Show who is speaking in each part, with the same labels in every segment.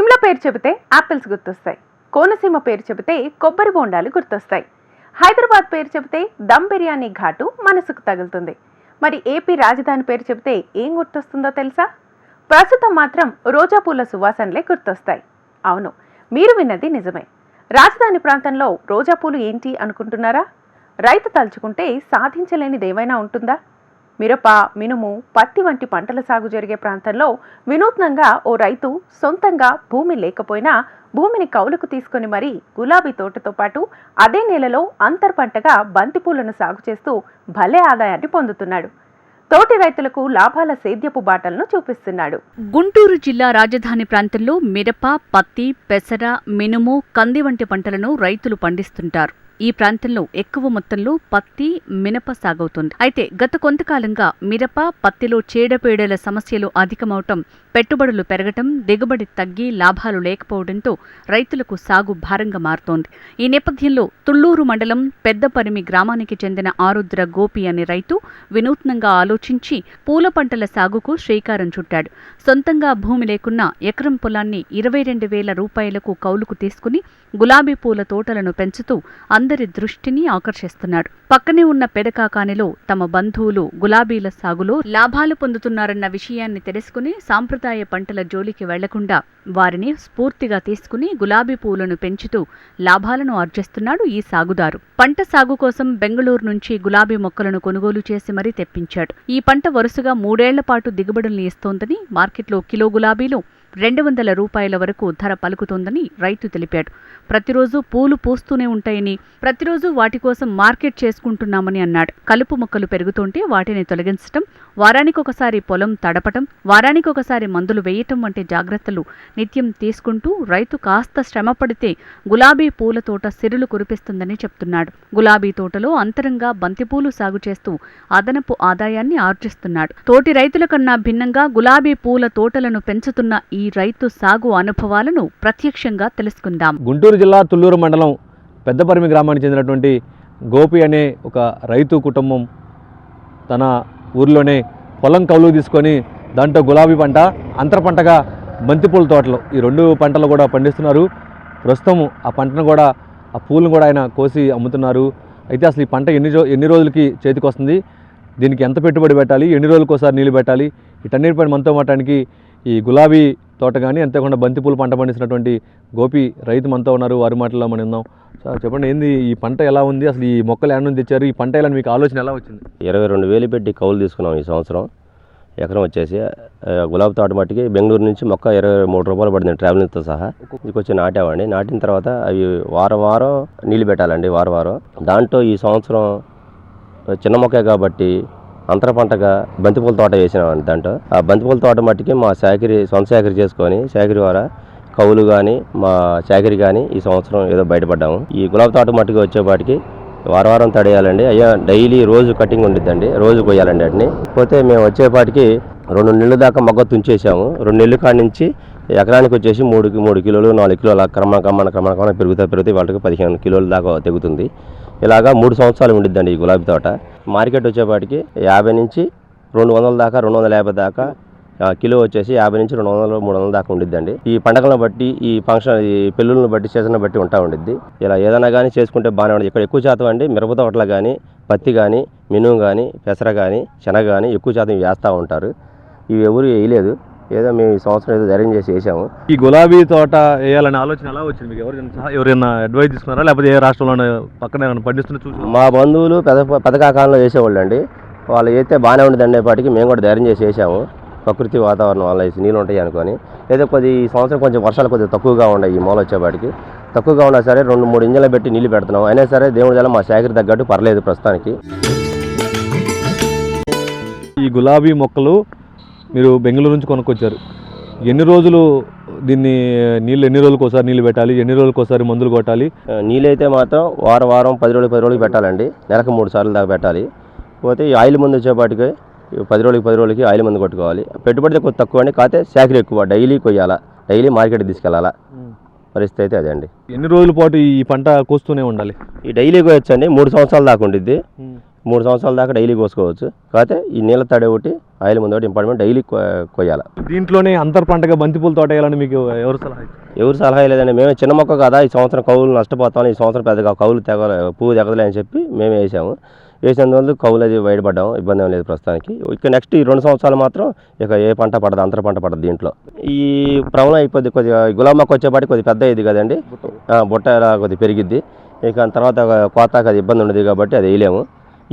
Speaker 1: సిమ్ల పేరు చెబితే యాపిల్స్ గుర్తొస్తాయి. కోనసీమ పేరు చెబితే కొబ్బరి బోండాలు గుర్తొస్తాయి. హైదరాబాద్ పేరు చెబితే దమ్ బిర్యానీ ఘాటు మనసుకు తగులుతుంది. మరి ఏపీ రాజధాని పేరు చెబితే ఏం గుర్తొస్తుందో తెలుసా? ప్రస్తుతం మాత్రం రోజా పూల సువాసనలే గుర్తొస్తాయి. అవును మీరు విన్నది నిజమే. రాజధాని ప్రాంతంలో రోజా పూలు ఏంటి అనుకుంటున్నారా? రైతు తలుచుకుంటే సాధించలేనిదేమైనా ఉంటుందా? మిరప మినుము పత్తి వంటి పంటల సాగు జరిగే ప్రాంతంలో వినూత్నంగా ఓ రైతు సొంతంగా భూమి లేకపోయినా భూమిని కౌలుకు తీసుకొని మరీ గులాబీ తోటతో పాటు అదే నేలలో అంతర్ పంటగా బంతిపూలను సాగు చేస్తూ భలే ఆదాయాన్ని పొందుతున్నాడు. తోటి రైతులకు లాభాల సేద్యపు బాటలను చూపిస్తున్నాడు.
Speaker 2: గుంటూరు జిల్లా రాజధాని ప్రాంతంలో మిరప పత్తి పెసర మినుము కంది వంటి పంటలను రైతులు పండిస్తుంటారు. ఈ ప్రాంతంలో ఎక్కువ మొత్తంలో పత్తి మినప సాగవుతుంది. అయితే గత కొంతకాలంగా మిరప పత్తిలో చీడపీడల సమస్యలు అధికమవటం పెట్టుబడులు పెరగటం దిగుబడి తగ్గి లాభాలు లేకపోవడంతో రైతులకు సాగు భారంగా మారుతోంది. ఈ నేపథ్యంలో తుళ్ళూరు మండలం పెద్దపరిమి గ్రామానికి చెందిన ఆరుద్ర గోపి అనే రైతు వినూత్నంగా ఆలోచించి పూల పంటల సాగుకు శ్రీకారం చుట్టాడు. సొంతంగా భూమి లేకున్నా ఎకరం పొలాన్ని ఇరవై రెండు వేల రూపాయలకు కౌలుకు తీసుకుని గులాబీ పూల తోటలను పెంచుతూ అందరి దృష్టిని ఆకర్షిస్తున్నాడు. పక్కనే ఉన్న పెదకాకానిలో తమ బంధువులు గులాబీల సాగులో లాభాలు పొందుతున్నారన్న విషయాన్ని తెలుసుకుని సాంప్రదాయ పంటల జోలికి వెళ్ళకుండా వారిని స్ఫూర్తిగా తీసుకుని గులాబీ పూలను పెంచుతూ లాభాలను ఆర్జిస్తున్నాడు ఈ సాగుదారు. పంట సాగు కోసం బెంగళూరు నుంచి గులాబీ మొక్కలను కొనుగోలు చేసి మరీ తెప్పించాడు. ఈ పంట వరుసగా మూడేళ్ళ పాటు దిగుబడుల్ని ఇస్తోందని మార్కెట్లో కిలో గులాబీలు రెండు వందల రూపాయల వరకు ధర పలుకుతోందని రైతు తెలిపాడు. ప్రతిరోజు పూలు పూస్తూనే ఉంటాయని ప్రతిరోజు వాటి కోసం మార్కెట్ చేసుకుంటున్నామని అన్నాడు. కలుపు మొక్కలు పెరుగుతుంటే వాటిని తొలగించటం వారానికొకసారి పొలం తడపటం వారానికొకసారి మందులు వేయటం వంటి జాగ్రత్తలు నిత్యం తీసుకుంటూ రైతు కాస్త శ్రమ పడితే గులాబీ పూల తోట సిరులు కురిపిస్తుందని చెప్తున్నాడు. గులాబీ తోటలో అంతరంగా బంతిపూలు సాగు చేస్తూ అదనపు ఆదాయాన్ని ఆర్జిస్తున్నాడు. తోటి రైతుల కన్నా భిన్నంగా గులాబీ పూల తోటలను పెంచుతున్న ఈ ఈ రైతు సాగు అనుభవాలను ప్రత్యక్షంగా తెలుసుకుందాం.
Speaker 3: గుంటూరు జిల్లా తుళ్ళూరు మండలం పెద్దపరిమి గ్రామానికి చెందినటువంటి గోపి అనే ఒక రైతు కుటుంబం తన ఊర్లోనే పొలం కౌలు తీసుకొని దాంట్లో గులాబీ పంట అంతర పంటగా బంతిపూల తోటలు ఈ రెండు పంటలు కూడా పండిస్తున్నారు. ప్రస్తుతం ఆ పంటను కూడా ఆ పూలను కూడా ఆయన కోసి అమ్ముతున్నారు. అయితే అసలు ఈ పంట ఎన్ని ఎన్ని రోజులకి చేతికి వస్తుంది? దీనికి ఎంత పెట్టుబడి పెట్టాలి? ఎన్ని రోజులకు ఒకసారి నీళ్ళు పెట్టాలి? వీటన్నిటిపైన మనతో మాట్లాడడానికి ఈ గులాబీ తోట కానీ అంతేకాకుండా బంతిపూలు పంట పండించినటువంటి గోపి రైతు మనతో ఉన్నారు. వారి మాటల్లో మనం ఉన్నాం సార్ చెప్పండి ఏంది ఈ పంట ఎలా ఉంది? అసలు ఈ మొక్కలు ఎక్కడ నుంచి తెచ్చారు? ఈ పంట ఎలా మీకు ఆలోచన ఎలా వచ్చింది?
Speaker 4: ఇరవై రెండు వేలు పెట్టి కౌలు తీసుకున్నాం ఈ సంవత్సరం. ఎకరం వచ్చేసి గులాబీ తోట మట్టికి బెంగళూరు నుంచి మొక్క ఇరవై మూడు రూపాయలు పడింది ట్రావెలింగ్తో సహా. ఇంకొచ్చి నాటామండి. నాటిన తర్వాత అవి వారం వారం నీళ్ళు పెట్టాలండి వారం వారం. దాంట్లో ఈ సంవత్సరం చిన్న మొక్కే కాబట్టి అంతర పంటగా బంతిపూల తోట వేసినామండి దాంట్లో. ఆ బంతిపూల తోట మట్టికి మా శాఖరి సొంత శాఖరి చేసుకొని శాఖరి ద్వారా కౌలు కానీ మా శాఖరి కానీ ఈ సంవత్సరం ఏదో బయటపడ్డాము. ఈ గులాబీ తోట మట్టికి వచ్చేపాటికి వారం వారం తడేయాలండి. అయ్యా డైలీ రోజు కటింగ్ ఉండిద్దండి. రోజు కొయ్యాలండి వాటిని. పోతే మేము వచ్చేపాటికి రెండు నెలల దాకా మొగ్గ తుంచేసాము రెండు నెలల కాడి నుంచి ఎకరానికి వచ్చేసి మూడు మూడు కిలోలు నాలుగు కిలోలు క్రమ క్రమ క్రమణ క్రమణ క్రమణ పెరుగుతా పెరుగుతాయి వాళ్ళకి పదిహేను కిలోల దాకా తెగుతుంది. ఇలాగా మూడు సంవత్సరాలు ఉండిద్దండి ఈ గులాబీ తోట. మార్కెట్ వచ్చేపాటికి యాభై నుంచి రెండు వందల దాకా రెండు వందల యాభై దాకా కిలో వచ్చేసి యాభై నుంచి రెండు వందలు మూడు వందల దాకా ఉండిద్దండి. ఈ పండగలను బట్టి ఈ ఫంక్షన్ ఈ పెళ్ళిళ్ళను బట్టి సీజన్ బట్టి ఉంటా ఉండిద్ది. ఇలా ఏదైనా కానీ చేసుకుంటే బాగానే ఉంటుంది ఇక్కడ ఎక్కువ శాతం అండి మిరప తోటలు కానీ పత్తి కానీ మినుము కానీ పెసర కానీ శనగ కానీ ఎక్కువ శాతం వేస్తూ ఉంటారు. ఇవి ఎవరు వేయలేదు. ఏదో మేము ఈ సంవత్సరం ఏదో ధైర్యం చేసి వేసాము.
Speaker 3: ఈ గులాబీ తోట వేయాలనే ఆలోచన ఎలా వచ్చింది మీకు? ఎవరైనా ఎవరైనా అడ్వైస్ తీసుకున్నారా లేకపోతే ఏ రాష్ట్రంలో పక్కన ఏమైనా పండిస్తున్న చూసి
Speaker 4: మా బంధువులు పెద్ద పథకాకాలంలో వేసేవాళ్ళు అండి వాళ్ళు అయితే బాగానే ఉండదు అనేపాటికి మేము కూడా ధైర్యం చేసి వేసాము. ప్రకృతి వాతావరణం వల్ల నీళ్ళు ఉంటాయి అనుకొని. లేదా కొద్ది ఈ సంవత్సరం కొంచెం వర్షాలు కొద్దిగా తక్కువగా ఉన్నాయి ఈ మూల వచ్చేపాటికి. తక్కువగా ఉన్నా సరే రెండు మూడు ఇంజన్లు పెట్టి నీళ్ళు పెడుతున్నాం. అయినా సరే దేవుడి వల్ల మా శాఖకి తగ్గట్టు పర్లేదు ప్రస్తుతానికి.
Speaker 3: ఈ గులాబీ మొక్కలు మీరు బెంగళూరు నుంచి కొనుక్కొచ్చారు. ఎన్ని రోజులు దీన్ని నీళ్ళు ఎన్ని రోజులకు ఒకసారి నీళ్ళు పెట్టాలి? ఎన్ని రోజులకు ఒకసారి మందులు కొట్టాలి?
Speaker 4: నీళ్ళైతే మాత్రం వారం వారం పది రోజులు పది రోజులకి పెట్టాలండి. నెలకు మూడు సార్లు దాకా పెట్టాలి. పోతే ఈ ఆయిల్ మందు వచ్చేపాటికి పది రోజులకి పది రోజులకి ఆయిల్ మందు కొట్టుకోవాలి. పెట్టుబడి కొద్ది తక్కువ అండి కాకపోతే శాఖలు ఎక్కువ. డైలీ కొయ్యాలా? డైలీ మార్కెట్కి తీసుకెళ్ళాలా పరిస్థితి అయితే అదే అండి.
Speaker 3: ఎన్ని రోజుల పాటు ఈ పంట కోస్తూనే ఉండాలి?
Speaker 4: ఈ డైలీ కోయొచ్చండి మూడు సంవత్సరాల దాకా ఉండిద్ది. మూడు సంవత్సరాల దాకా డైలీ కోసుకోవచ్చు. కాకపోతే ఈ నీళ్ళ తడి ఒకటి ఆయిల్ ముందు ఒకటి ఇంపార్టెంట్ డైలీ కొయ్యాలి
Speaker 3: దీంట్లోనే అంతర్ పంటగా బంతిపూల తోట వేయాలని మీకు ఎవరు సలహా?
Speaker 4: ఎవరు సలహా లేదండి మేమే చిన్న మొక్క కదా ఈ సంవత్సరం కౌలు నష్టపోతాం ఈ సంవత్సరం పెద్దగా కౌలు తెగ పువ్వు తెగలే అని చెప్పి మేమే వేసాము. వేసినందువల్ల కౌలు అది బయటపడ్డాము ఇబ్బంది ఏం లేదు ప్రస్తుతానికి. ఇక నెక్స్ట్ ఈ రెండు సంవత్సరాలు మాత్రం ఇక ఏ పంట పడదు అంతర పంట పడదు దీంట్లో. ఈ ప్రవణం అయిపోద్ది కొద్దిగా గులాబీ మొక్క వచ్చేపాటి కొద్దిగా పెద్ద అయింది కదండి. బుట్ట. కొద్దిగా పెరిగిద్ది. ఇక తర్వాత కోతాకు అది ఇబ్బంది ఉండదు కాబట్టి అది వేయలేము.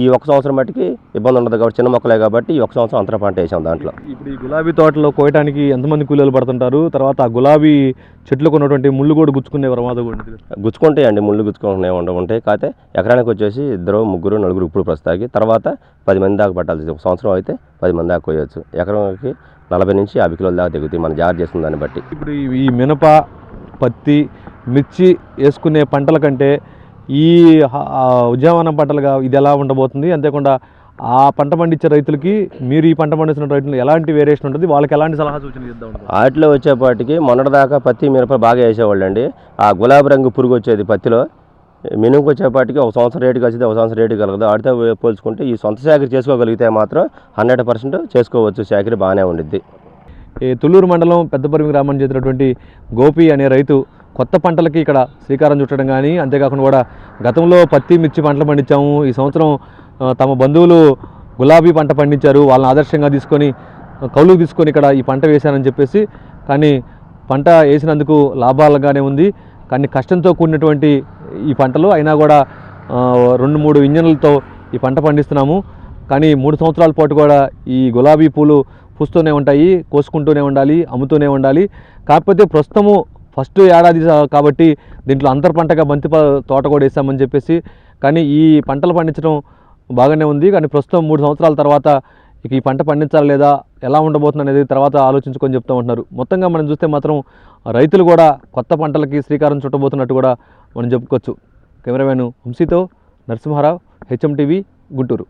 Speaker 4: ఈ ఒక సంవత్సరం మట్టికి ఇబ్బంది ఉండదు కాబట్టి చిన్న మొక్కలే కాబట్టి ఈ ఒక సంవత్సరం అంతర పంట వేసాం దాంట్లో.
Speaker 3: ఇప్పుడు ఈ గులాబీ తోటలో కోయటానికి ఎంతమంది కూలీలు పడుతుంటారు? తర్వాత ఆ గులాబీ చెట్లకు ఉన్నటువంటి ముళ్ళు కూడా గుచ్చుకునే ప్రమాదం కూడా.
Speaker 4: గుచ్చుకుంటాయండి ముళ్ళు గుచ్చుకుంటూనే ఉండ ఉంటాయి కాకపోతే ఎకరానికి వచ్చేసి ఇద్దరు ముగ్గురు నలుగురు ఇప్పుడు ప్రస్తుతానికి. తర్వాత పది మంది దాకా పట్టాల్సి ఒక సంవత్సరం అయితే పది మంది దాకా కోయవచ్చు ఎకరానికి నలభై నుంచి యాభై కిలోల దాకా దిగుతాయి మనం జాగ్రత్త చేసిన దాన్ని బట్టి.
Speaker 3: ఇప్పుడు ఈ మినప పత్తి మిర్చి వేసుకునే పంటల కంటే ఈ ఉద్యానవనం పంటలుగా ఇది ఎలా ఉండబోతుంది? అంతేకాకుండా ఆ పంట పండించే రైతులకి మీరు ఈ పంట పండించిన రైతులు ఎలాంటి వేరియేషన్ ఉంటుంది? వాళ్ళకి ఎలాంటి సలహా సూచన ఇద్దాం?
Speaker 4: వాటిలో వచ్చేపాటికి మొన్నటిదాకా పత్తి మిరప బాగా వేసేవాళ్ళు అండి ఆ గులాబీ రంగు పురుగు వచ్చేది పత్తిలో. మినుముకు వచ్చేపాటికి ఒక సంవత్సరం రేటు కలిసితే ఒక సంవత్సరం రేటు కలగదు. వాటితో పోల్చుకుంటే ఈ సొంత సేకరి చేసుకోగలిగితే మాత్రం హండ్రెడ్ పర్సెంట్ చేసుకోవచ్చు. సేకరి బాగానే ఉండిద్ది.
Speaker 3: ఈ తుళ్ళూరు మండలం పెద్దపరిమి గ్రామానికి చెందినటువంటి గోపి అనే రైతు కొత్త పంటలకి ఇక్కడ శ్రీకారం చుట్టడం కానీ అంతేకాకుండా కూడా గతంలో పత్తి మిర్చి పంటలు పండించాము. ఈ సంవత్సరం తమ బంధువులు గులాబీ పంట పండించారు. వాళ్ళని ఆదర్శంగా తీసుకొని కౌలుకు తీసుకొని ఇక్కడ ఈ పంట వేశానని చెప్పేసి కానీ పంట వేసినందుకు లాభాలుగానే ఉంది. కానీ కష్టంతో కూడినటువంటి ఈ పంటలు అయినా కూడా రెండు మూడు ఇంజన్లతో ఈ పంట పండిస్తున్నాము. కానీ మూడు సంవత్సరాల పాటు కూడా ఈ గులాబీ పూలు పూస్తూనే ఉంటాయి కోసుకుంటూనే ఉండాలి అమ్ముతూనే ఉండాలి. కాకపోతే ప్రస్తుతము ఫస్ట్ ఏడాది కాబట్టి దీంట్లో అంతర్ పంటగా బంతి తోట కూడా వేసామని చెప్పేసి కానీ ఈ పంటలు పండించడం బాగానే ఉంది. కానీ ప్రస్తుతం మూడు సంవత్సరాల తర్వాత ఇక ఈ పంట పండించాలా లేదా ఎలా ఉండబోతుంది అనేది తర్వాత ఆలోచించుకొని చెప్తూ ఉంటున్నారు. మొత్తంగా మనం చూస్తే మాత్రం రైతులు కూడా కొత్త పంటలకి శ్రీకారం చుట్టబోతున్నట్టు కూడా మనం చెప్పుకోవచ్చు. కెమెరామెన్ వంశీతో నరసింహారావు హెచ్ఎం టీవీ గుంటూరు.